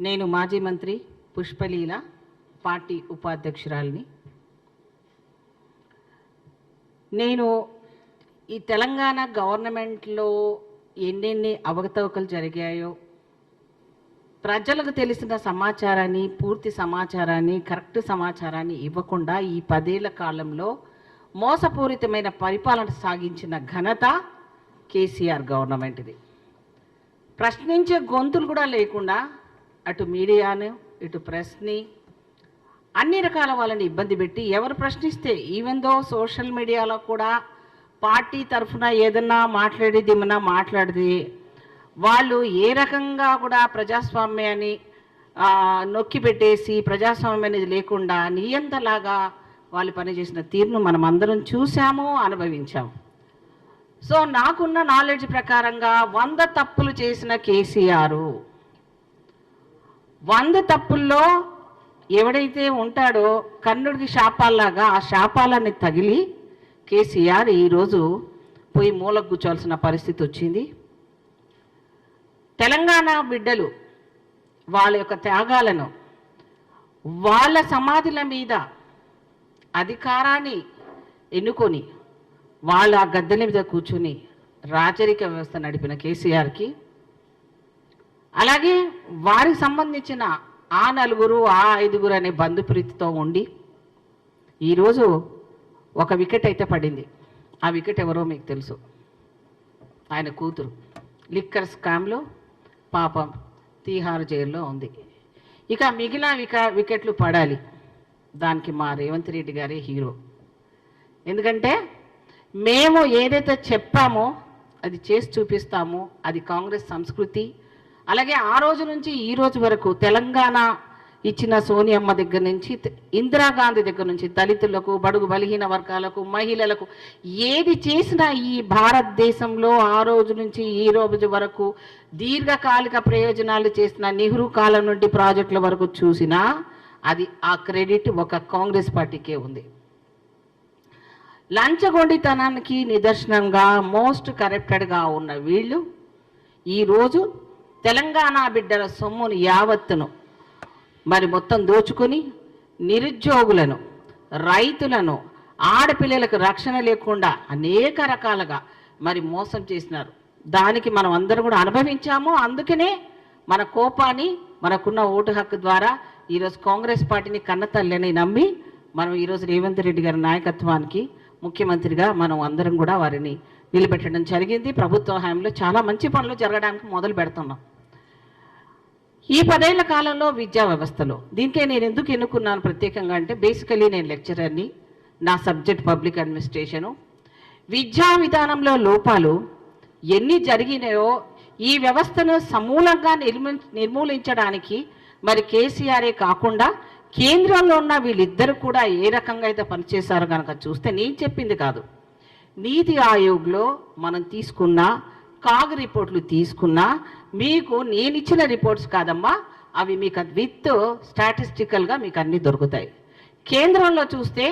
నేను మాజీ మంత్రి పుష్పలీల పార్టీ ఉపాధ్యక్షురాలిని. నేను ఈ తెలంగాణ గవర్నమెంట్లో ఎన్నెన్ని అవకతవకలు జరిగాయో ప్రజలకు తెలిసిన సమాచారాన్ని పూర్తి సమాచారాన్ని కరెక్ట్ సమాచారాన్ని ఇవ్వకుండా ఈ పదేళ్ళ కాలంలో మోసపూరితమైన పరిపాలన సాగించిన ఘనత కేసీఆర్ గవర్నమెంట్ది. ప్రశ్నించే గొంతులు కూడా లేకుండా అటు మీడియాను ఇటు ప్రెస్ని అన్ని రకాల వాళ్ళని ఇబ్బంది పెట్టి ఎవరు ప్రశ్నిస్తే ఈవెన్ దో సోషల్ మీడియాలో కూడా పార్టీ తరఫున ఏదన్నా మాట్లాడేది ఏమన్నా మాట్లాడితే వాళ్ళు ఏ రకంగా కూడా ప్రజాస్వామ్యాన్ని నొక్కి పెట్టేసి ప్రజాస్వామ్యం అనేది లేకుండా నియంతలాగా వాళ్ళు పనిచేసిన తీరును మనం అందరం చూసాము అనుభవించాము. సో నాకున్న నాలెడ్జ్ ప్రకారంగా వంద తప్పులు చేసిన కేసీఆర్ వంద తప్పుల్లో ఎవడైతే ఉంటాడో కన్నుడికి శాపాల్లాగా ఆ శాపాలని తగిలి కేసీఆర్ ఈరోజు పోయి మూల కూర్చోవాల్సిన పరిస్థితి వచ్చింది. తెలంగాణ బిడ్డలు వాళ్ళ యొక్క త్యాగాలను వాళ్ళ సమాధుల మీద అధికారాన్ని ఎన్నుకొని వాళ్ళ గద్దెల మీద కూర్చుని రాచరిక వ్యవస్థ నడిపిన కేసీఆర్కి అలాగే వారికి సంబంధించిన ఆ నలుగురు ఆ ఐదుగురు అనే బంధుప్రీతితో ఉండి ఈరోజు ఒక వికెట్ అయితే పడింది. ఆ వికెట్ ఎవరో మీకు తెలుసు. ఆయన కూతురు. లిక్కర్ స్కామ్లో పాపం తీహార్ జైల్లో ఉంది. ఇక మిగిలిన విక వికెట్లు పడాలి. దానికి మా రేవంత్ రెడ్డి గారే హీరో. ఎందుకంటే మేము ఏదైతే చెప్పామో అది చేసి చూపిస్తాము అది కాంగ్రెస్ సంస్కృతి అలాగే ఆ రోజు నుంచి ఈ రోజు వరకు తెలంగాణ ఇచ్చిన సోనియమ్మ దగ్గర నుంచి ఇందిరాగాంధీ దగ్గర నుంచి దళితులకు బడుగు బలహీన వర్గాలకు మహిళలకు ఏది చేసినా ఈ భారతదేశంలో ఆ రోజు నుంచి ఈ రోజు వరకు దీర్ఘకాలిక ప్రయోజనాలు చేసిన నెహ్రూ కాలం నుండి ప్రాజెక్టుల వరకు చూసినా అది ఆ క్రెడిట్ ఒక కాంగ్రెస్ పార్టీకే ఉంది. లంచగొండితనానికి నిదర్శనంగా మోస్ట్ కరప్టెడ్గా ఉన్న వీళ్ళు ఈరోజు తెలంగాణ బిడ్డల సొమ్మును యావత్తును మరి మొత్తం దోచుకొని నిరుద్యోగులను రైతులను ఆడపిల్లలకు రక్షణ లేకుండా అనేక రకాలుగా మరి మోసం చేసినారు. దానికి మనం అందరం కూడా అనుభవించాము. అందుకనే మన కోపాన్ని మనకున్న ఓటు హక్కు ద్వారా ఈరోజు కాంగ్రెస్ పార్టీని కన్నతల్లిని నమ్మి మనం ఈరోజు రేవంత్ రెడ్డి గారి నాయకత్వానికి ముఖ్యమంత్రిగా మనం అందరం కూడా వారిని నిలబెట్టడం జరిగింది. ప్రభుత్వ హయాంలో చాలా మంచి పనులు జరగడానికి మొదలు పెడుతున్నాం. ఈ పదేళ్ళ కాలంలో విద్యా వ్యవస్థలో. దీనికే నేను ఎందుకు ఎన్నుకున్నాను ప్రత్యేకంగా అంటే బేసికలీ నేను లెక్చరర్ని నా సబ్జెక్ట్ పబ్లిక్ అడ్మినిస్ట్రేషను విద్యా విధానంలో లోపాలు ఎన్ని జరిగినాయో ఈ వ్యవస్థను సమూలంగా నిర్మూ నిర్మూలించడానికి మరి కేసీఆరే కాకుండా కేంద్రంలో ఉన్న వీళ్ళిద్దరు కూడా ఏ రకంగా అయితే పనిచేశారో కనుక చూస్తే నేను చెప్పింది కాదు. నీతి ఆయోగ్లో మనం తీసుకున్న కాగ్ రిపోర్ట్లు తీసుకున్నా మీకు నేను ఇచ్చిన రిపోర్ట్స్ కాదమ్మా అవి మీకు విత్ స్టాటిస్టికల్గా మీకు అన్నీ దొరుకుతాయి. కేంద్రంలో చూస్తే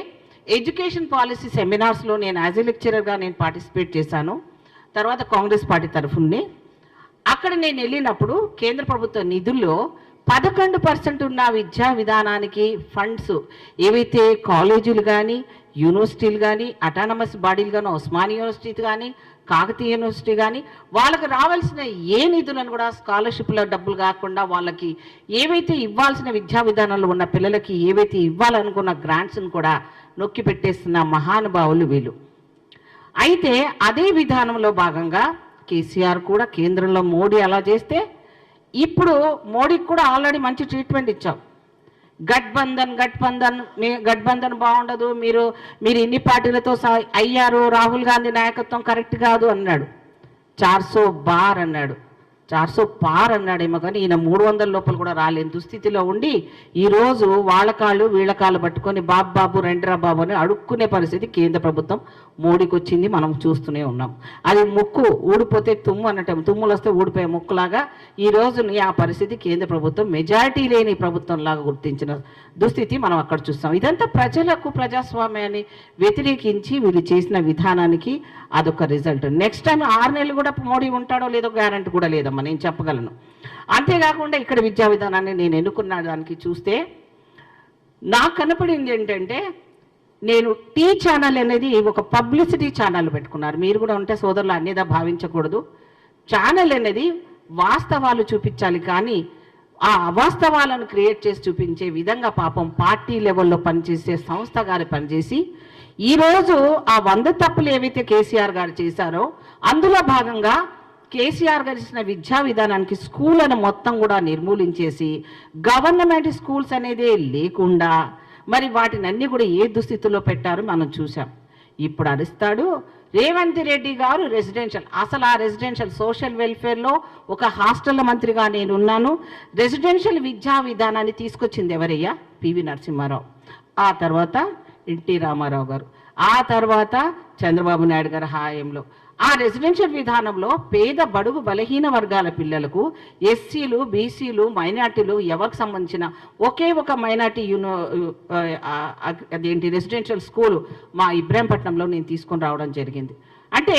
ఎడ్యుకేషన్ పాలసీ సెమినార్స్లో నేను యాజ్ ఎ లెక్చరర్గా నేను పార్టిసిపేట్ చేశాను. తర్వాత కాంగ్రెస్ పార్టీ తరఫునే అక్కడ నేను వెళ్ళినప్పుడు కేంద్ర ప్రభుత్వ నిధుల్లో పదకొండు పర్సెంట్ ఉన్న విద్యా విధానానికి ఫండ్స్ ఏవైతే కాలేజీలు కానీ యూనివర్సిటీలు కానీ అటానమస్ బాడీలు కానీ ఉస్మాన్ యూనివర్సిటీ కానీ కాకతీయ యూనివర్సిటీ కానీ వాళ్ళకి రావాల్సిన ఏ నిధులను కూడా స్కాలర్షిప్ల డబ్బులు కాకుండా వాళ్ళకి ఏవైతే ఇవ్వాల్సిన విద్యా విధానాలు ఉన్న పిల్లలకి ఏవైతే ఇవ్వాలనుకున్న గ్రాంట్స్ని కూడా నొక్కి పెట్టేస్తున్న మహానుభావులు వీళ్ళు. అయితే అదే విధానంలో భాగంగా కేసీఆర్ కూడా కేంద్రంలో మోడీ అలా చేస్తే ఇప్పుడు మోడీకి కూడా ఆల్రెడీ మంచి ట్రీట్మెంట్ ఇచ్చాం. గఠబంధన్ గట్బంధన్ మీ గఠబంధన్ బాగుండదు మీరు మీరు ఇన్ని పార్టీలతో అయ్యారు రాహుల్ గాంధీ నాయకత్వం కరెక్ట్ కాదు అన్నాడు. చార్సో బార్ అన్నాడు. చార్సో పార్ అన్నాడేమో కానీ ఈయన మూడు వందల లోపల కూడా రాలేని దుస్థితిలో ఉండి ఈరోజు వాళ్ళ కాళ్ళు వీళ్ళ కాళ్ళు పట్టుకొని బాబు బాబు రెండ్రా బాబు అని అడుక్కునే పరిస్థితి కేంద్ర ప్రభుత్వం మోడీకి వచ్చింది మనం చూస్తూనే ఉన్నాం. అది ముక్కు ఊడిపోతే తుమ్ము అన్నట్టు తుమ్ములు వస్తే ఊడిపోయే ముక్కులాగా ఈ రోజుని ఆ పరిస్థితి కేంద్ర ప్రభుత్వం మెజారిటీ లేని ప్రభుత్వం లాగా గుర్తించిన దుస్థితి మనం అక్కడ చూస్తాం. ఇదంతా ప్రజలకు ప్రజాస్వామ్యాన్ని వ్యతిరేకించి వీళ్ళు చేసిన విధానానికి అదొక రిజల్ట్. నెక్స్ట్ టైం ఆరు నెలలు కూడా మోడీ ఉంటాడో లేదో గ్యారంటీ కూడా లేదు మంచిదమ్మా నేను చెప్పగలను. అంతేకాకుండా ఇక్కడ విద్యా విధానాన్ని నేను ఎన్నుకున్న దానికి చూస్తే నాకు కనపడింది ఏంటంటే నేను టీ ఛానల్ అనేది ఒక పబ్లిసిటీ ఛానల్ పెట్టుకున్నారు. మీరు కూడా ఉంటే సోదరులు అన్నిదా భావించకూడదు. ఛానల్ అనేది వాస్తవాలు చూపించాలి కానీ ఆ అవాస్తవాలను క్రియేట్ చేసి చూపించే విధంగా పాపం పార్టీ లెవెల్లో పనిచేసే సంస్థ గారు పనిచేసి ఈరోజు ఆ వంద తప్పులు ఏవైతే కేసీఆర్ గారు చేశారో అందులో భాగంగా కేసీఆర్ గడిచిన విద్యా విధానానికి స్కూళ్ళను మొత్తం కూడా నిర్మూలించేసి గవర్నమెంట్ స్కూల్స్ అనేది లేకుండా మరి వాటిని అన్ని కూడా ఏ దుస్థితిలో పెట్టారో మనం చూసాం ఇప్పుడు అరుస్తాడు రేవంత్ రెడ్డి గారు రెసిడెన్షియల్. అసలు ఆ రెసిడెన్షియల్ సోషల్ వెల్ఫేర్లో ఒక హాస్టల్ మంత్రిగా నేను ఉన్నాను రెసిడెన్షియల్ విద్యా విధానాన్ని తీసుకొచ్చింది ఎవరయ్యా? పివి నరసింహారావు. ఆ తర్వాత ఎన్టీ రామారావు గారు. ఆ తర్వాత చంద్రబాబు నాయుడు గారి హాయంలో. ఆ రెసిడెన్షియల్ విధానంలో పేద బడుగు బలహీన వర్గాల పిల్లలకు ఎస్సీలు బీసీలు మైనార్టీలు ఎవరికి సంబంధించిన ఒకే ఒక మైనార్టీ యూనో అదేంటి రెసిడెన్షియల్ స్కూల్ మా ఇబ్రాహీంపట్నంలో నేను తీసుకొని రావడం జరిగింది. అంటే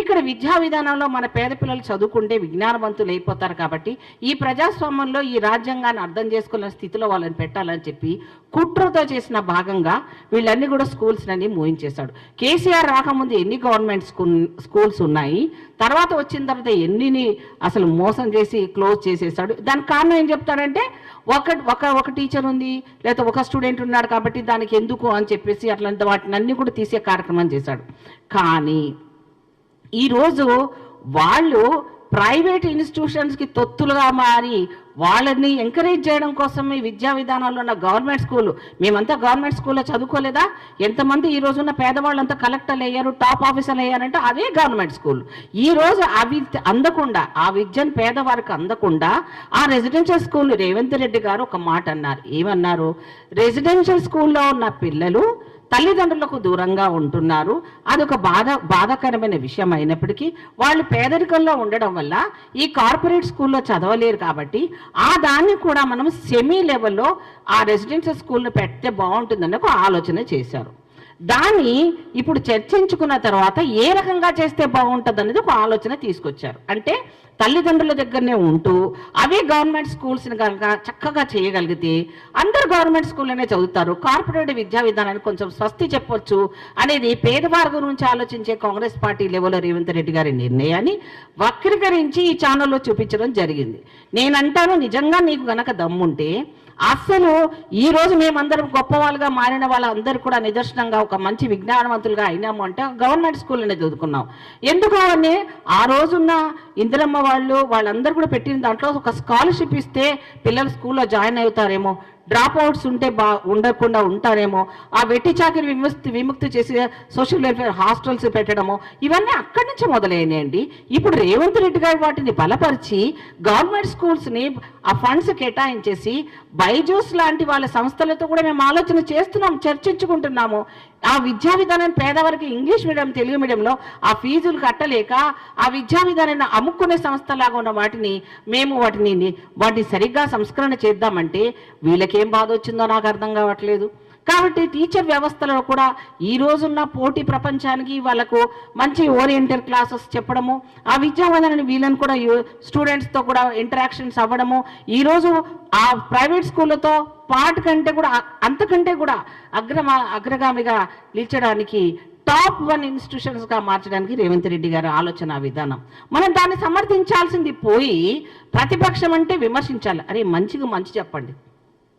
ఇక్కడ విద్యా విధానంలో మన పేద పిల్లలు చదువుకుంటే విజ్ఞానవంతులు అయిపోతారు కాబట్టి ఈ ప్రజాస్వామ్యంలో ఈ రాజ్యాంగాన్ని అర్థం చేసుకునే స్థితిలో వాళ్ళని పెట్టాలని చెప్పి కుట్రతో చేసిన భాగంగా వీళ్ళన్నీ కూడా స్కూల్స్ అన్ని మూయించేశాడు. కేసీఆర్ రాకముందు ఎన్ని గవర్నమెంట్ స్కూల్ స్కూల్స్ ఉన్నాయి తర్వాత వచ్చిన తర్వాత ఎన్నిని అసలు మోసం చేసి క్లోజ్ చేసేసాడు దానికి కారణం ఏం చెప్తాడంటే ఒక ఒక ఒక టీచర్ ఉంది లేదా ఒక స్టూడెంట్ ఉన్నాడు కాబట్టి దానికి ఎందుకు అని చెప్పేసి అట్లాంటి వాటిని అన్ని కూడా తీసే కార్యక్రమం చేశాడు. కానీ ఈరోజు వాళ్ళు ప్రైవేట్ ఇన్స్టిట్యూషన్స్కి తొత్తులుగా మారి వాళ్ళని ఎంకరేజ్ చేయడం కోసం ఈ విద్యా విధానాల్లో ఉన్న గవర్నమెంట్ స్కూల్. మేమంతా గవర్నమెంట్ స్కూల్లో చదువుకోలేదా? ఎంతమంది ఈ రోజున్న పేదవాళ్ళంతా కలెక్టర్లు అయ్యారు టాప్ ఆఫీసర్లు అయ్యారంటే అదే గవర్నమెంట్ స్కూల్. ఈ రోజు అవి అందకుండా ఆ విద్యను పేదవారికి అందకుండా ఆ రెసిడెన్షియల్ స్కూల్ రేవంత్ రెడ్డి గారు ఒక మాట అన్నారు. ఏమన్నారు? రెసిడెన్షియల్ స్కూల్లో ఉన్న పిల్లలు తల్లిదండ్రులకు దూరంగా ఉంటున్నారు. అదొక బాధ బాధాకరమైన విషయం అయినప్పటికీ వాళ్ళు పేదరికంలో ఉండడం వల్ల ఈ కార్పొరేట్ స్కూల్లో చదవలేరు కాబట్టి ఆ దాన్ని కూడా మనం సెమీ లెవెల్లో ఆ రెసిడెన్షియల్ స్కూల్ని పెడితే బాగుంటుందని ఒక ఆలోచన చేశారు. దాన్ని ఇప్పుడు చర్చించుకున్న తర్వాత ఏ రకంగా చేస్తే బాగుంటుంది అనేది ఒక ఆలోచన తీసుకొచ్చారు. అంటే తల్లిదండ్రుల దగ్గరనే ఉంటూ అవే గవర్నమెంట్ స్కూల్స్ని కనుక చక్కగా చేయగలిగితే అందరు గవర్నమెంట్ స్కూల్లోనే చదువుతారు. కార్పొరేట్ విద్యా విధానాన్ని కొంచెం స్వస్తి చెప్పొచ్చు అనేది పేదవారి గురించి ఆలోచించే కాంగ్రెస్ పార్టీ లెవెల్లో రేవంత్ రెడ్డి గారి నిర్ణయాన్ని వక్రీకరించి ఈ ఛానల్లో చూపించడం జరిగింది. నేనంటాను నిజంగా నీకు గనక దమ్ముంటే అస్సలు ఈ రోజు మేమందరం గొప్ప వాళ్ళుగా మారిన వాళ్ళందరూ కూడా నిదర్శనంగా ఒక మంచి విజ్ఞానవంతులుగా అయినాము అంటే గవర్నమెంట్ స్కూల్లోనే చదువుకున్నాం. ఎందుకు అని ఆ రోజున్న ఇందిరమ్మ వాళ్ళు వాళ్ళందరూ కూడా పెట్టిన దాంట్లో ఒక స్కాలర్షిప్ ఇస్తే పిల్లలు స్కూల్లో జాయిన్ అవుతారేమో. డ్రాప్ అవుట్స్ ఉంటే బా ఉండకుండా ఉంటారేమో ఆ వెట్టి చాకరి విముక్తి విముక్తి చేసి సోషల్ వెల్ఫేర్ హాస్టల్స్ పెట్టడము ఇవన్నీ అక్కడి నుంచి మొదలైనాయండి. ఇప్పుడు రేవంత్ రెడ్డి గారు వాటిని బలపరిచి గవర్నమెంట్ స్కూల్స్ని ఆ ఫండ్స్ కేటాయించేసి బైజూస్ లాంటి వాళ్ళ సంస్థలతో కూడా మేము ఆలోచన చేస్తున్నాం చర్చించుకుంటున్నాము. ఆ విద్యా విధానం పేదవారికి ఇంగ్లీష్ మీడియం తెలుగు మీడియంలో ఆ ఫీజులు కట్టలేక ఆ విద్యా విధానాన్ని అమ్ముకునే సంస్థలాగా ఉన్న వాటిని మేము వాటిని వాటిని సరిగ్గా సంస్కరణ చేద్దామంటే వీళ్ళకి బాధ వచ్చిందో నాకు అర్థం కావట్లేదు. కాబట్టి టీచర్ వ్యవస్థలో కూడా ఈ రోజున్న పోటీ ప్రపంచానికి వాళ్ళకు మంచి ఓరియంటెడ్ క్లాసెస్ చెప్పడము ఆ విద్యా విధానాన్ని వీళ్ళని కూడా స్టూడెంట్స్తో కూడా ఇంటరాక్షన్స్ అవ్వడము ఈరోజు ఆ ప్రైవేట్ స్కూళ్ళతో పాటు కంటే కూడా అంతకంటే కూడా అగ్రమ అగ్రగామిగా నిలిచడానికి టాప్ వన్ ఇన్స్టిట్యూషన్స్గా మార్చడానికి రేవంత్ రెడ్డి గారి ఆలోచన విధానం. మనం దాన్ని సమర్థించాల్సింది పోయి ప్రతిపక్షం అంటే విమర్శించాలి. అరే మంచిగా మంచి చెప్పండి.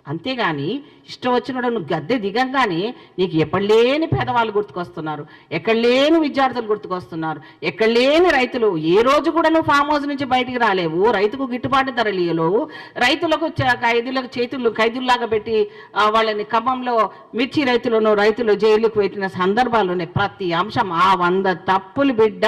అంతేగాని ఇష్టం వచ్చినప్పుడు నువ్వు గద్దె దిగంగానే నీకు ఎక్కడ లేని పేదవాళ్ళు గుర్తుకొస్తున్నారు ఎక్కడ లేని విద్యార్థులు గుర్తుకొస్తున్నారు ఎక్కడ లేని రైతులు ఏ రోజు కూడా నువ్వు ఫామ్ హౌస్ నుంచి బయటికి రాలేవు రైతుకు గిట్టుబాటు ధరలు ఇవ్వలేవు రైతులకు ఖైదీలకు చేతులు ఖైదీల్లాగా పెట్టి వాళ్ళని ఖమ్మంలో మిర్చి రైతులను రైతులు జైలుకు పెట్టిన సందర్భాలు ఉన్నాయి ప్రతి అంశం ఆ వంద తప్పులు బిడ్డ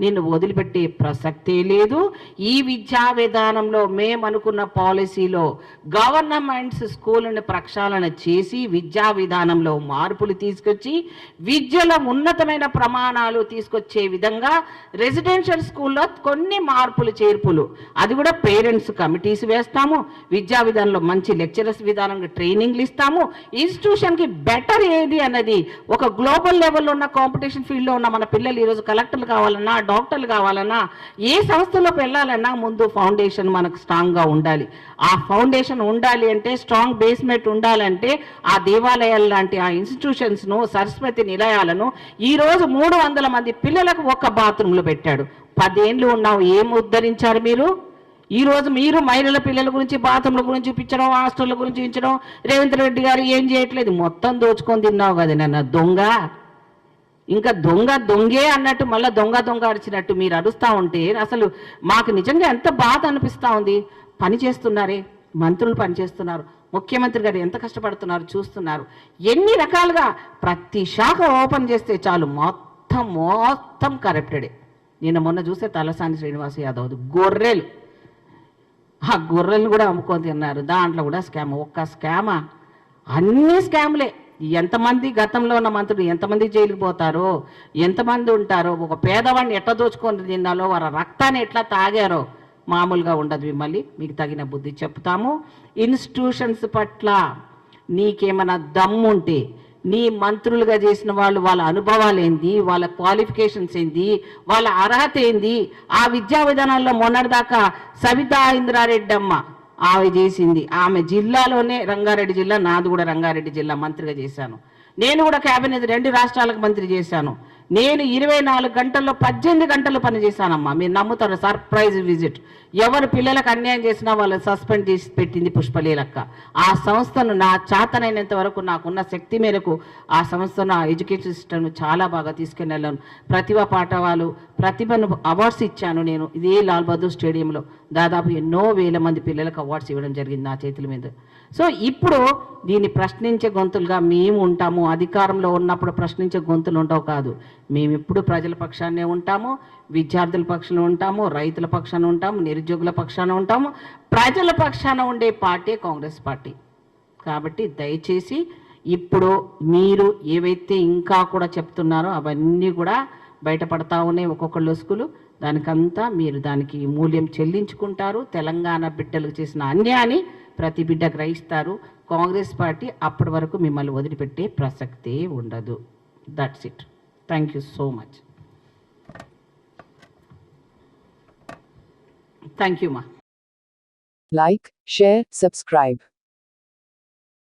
నిన్ను వదిలిపెట్టే ప్రసక్తే లేదు. ఈ విద్యా విధానంలో మేమనుకున్న పాలసీలో గవర్నమెంట్స్ స్కూళ్ళని ప్రక్షాళన చేసి విద్యా విధానంలో మార్పులు తీసుకొచ్చి విద్యలో ఉన్నతమైన ప్రమాణాలు తీసుకొచ్చే విధంగా రెసిడెన్షియల్ స్కూల్లో కొన్ని మార్పులు చేర్పులు. అది కూడా పేరెంట్స్ కమిటీస్ వేస్తాము. విద్యా విధానంలో మంచి లెక్చరర్స్ విధానంగా ట్రైనింగ్లు ఇస్తాము. ఇన్స్టిట్యూషన్కి బెటర్ ఏది అన్నది ఒక గ్లోబల్ లెవెల్లో ఉన్న కాంపిటీషన్ ఫీల్డ్లో ఉన్న మన పిల్లలు ఈరోజు కలెక్టర్లు కావాలన్నా డాక్టర్లు కావాలన్నా ఏ సంస్థలోకి వెళ్ళాలన్నా ముందు ఫౌండేషన్ మనకు స్ట్రాంగ్గా ఉండాలి. ఆ ఫౌండేషన్ ఉండాలి అంటే స్ట్రాంగ్ బేస్మెంట్ ఉండాలంటే ఆ దేవాలయాలు లాంటి ఆ ఇన్స్టిట్యూషన్స్ను సరస్వతి నిలయాలను ఈరోజు మూడు వందల మంది పిల్లలకు ఒక్క బాత్రూంలో పెట్టాడు. పదేళ్ళు ఉన్నావు ఏం ఉద్ధరించారు మీరు? ఈరోజు మీరు మహిళల పిల్లల గురించి బాత్రూమ్ల గురించి చూపించడం హాస్టల్ల గురించి చూపించడం రేవంత్ రెడ్డి గారు ఏం చేయట్లేదు? మొత్తం దోచుకొని తిన్నావు కదా నన్ను దొంగ. ఇంకా దొంగ దొంగే అన్నట్టు మళ్ళీ దొంగ దొంగ అరిచినట్టు మీరు అరుస్తూ ఉంటే అసలు మాకు నిజంగా ఎంత బాధ అనిపిస్తూ ఉంది. పని చేస్తున్నారే మంత్రులు పని చేస్తున్నారు ముఖ్యమంత్రి గారు ఎంత కష్టపడుతున్నారు చూస్తున్నారు. ఎన్ని రకాలుగా ప్రతి శాఖ ఓపెన్ చేస్తే చాలు మొత్తం మొత్తం కరప్టెడే. నిన్న మొన్న చూస్తే తలసాని శ్రీనివాస్ యాదవ్ గొర్రెలు. ఆ గొర్రెలు కూడా అమ్ముకొని తిన్నారు. దాంట్లో కూడా స్కామ్ ఒక్క స్కామా? అన్ని స్కామ్లే. ఎంతమంది గతంలో ఉన్న మంత్రులు ఎంతమంది జైలుకి పోతారో? ఎంతమంది ఉంటారో? ఒక పేదవాడిని ఎట్లా దోచుకొని తిన్నాలో వారి రక్తాన్ని ఎట్లా తాగారో మామూలుగా ఉండదు మిమ్మల్ని. మీకు తగిన బుద్ధి చెప్తాము. ఇన్స్టిట్యూషన్స్ పట్ల నీకేమైనా దమ్ముంటే నీ మంత్రులుగా చేసిన వాళ్ళు వాళ్ళ అనుభవాలు ఏంది? వాళ్ళ క్వాలిఫికేషన్స్ ఏంది? వాళ్ళ అర్హత ఏంది? ఆ విద్యా విధానాల్లో మొన్నటిదాకా సవితా ఇంద్రారెడ్డమ్మ ఆమె చేసింది. ఆమె జిల్లాలోనే రంగారెడ్డి జిల్లా నాది కూడా రంగారెడ్డి జిల్లా మంత్రిగా చేశాను. నేను కూడా క్యాబినెట్ రెండు రాష్ట్రాలకు మంత్రి చేశాను. నేను ఇరవై నాలుగు గంటల్లో పద్దెనిమిది గంటలు పనిచేశానమ్మా మీరు నమ్ముతారు? Surprise visit. ఎవరు పిల్లలకు అన్యాయం చేసినా వాళ్ళు సస్పెండ్ చేసి పెట్టింది పుష్పలీలక్క. ఆ సంస్థను నా చేతనైనంత వరకు నాకున్న శక్తి మేరకు ఆ సంస్థను ఆ ఎడ్యుకేషన్ సిస్టమ్ను చాలా బాగా తీసుకుని వెళ్ళాను ప్రతిభ పాఠవాలు ప్రతిభను అవార్డ్స్ ఇచ్చాను నేను. ఇదే లాల్ బహదూర్ స్టేడియంలో దాదాపు ఎన్నో వేల మంది పిల్లలకు అవార్డ్స్ ఇవ్వడం జరిగింది నా చేతుల మీద. సో ఇప్పుడు దీన్ని ప్రశ్నించే గొంతులుగా మేము ఉంటాము. అధికారంలో ఉన్నప్పుడు ప్రశ్నించే గొంతులు ఉండవు కాదు. మేము ఎప్పుడు ప్రజల పక్షాన్నే ఉంటాము విద్యార్థుల పక్షాన ఉంటాము రైతుల పక్షాన ఉంటాము నిరుద్యోగుల పక్షాన ఉంటాము. ప్రజల పక్షాన ఉండే పార్టీ కాంగ్రెస్ పార్టీ. కాబట్టి దయచేసి ఇప్పుడు మీరు ఏవైతే ఇంకా కూడా చెప్తున్నారో అవన్నీ కూడా బయటపడతా ఉన్నాయి ఒక్కొక్క లొసుకులు దానికంతా మీరు దానికి మూల్యం చెల్లించుకుంటారు. తెలంగాణ బిడ్డలకు చేసిన అన్యాయాన్ని ప్రతి బిడ్డ గ్రహిస్తారు. కాంగ్రెస్ పార్టీ అప్పటి వరకు మిమ్మల్ని వదిలిపెట్టే ప్రసక్తే ఉండదు. That's it thank you so much thank you మా లైక్ షేర్ సబ్స్క్రైబ్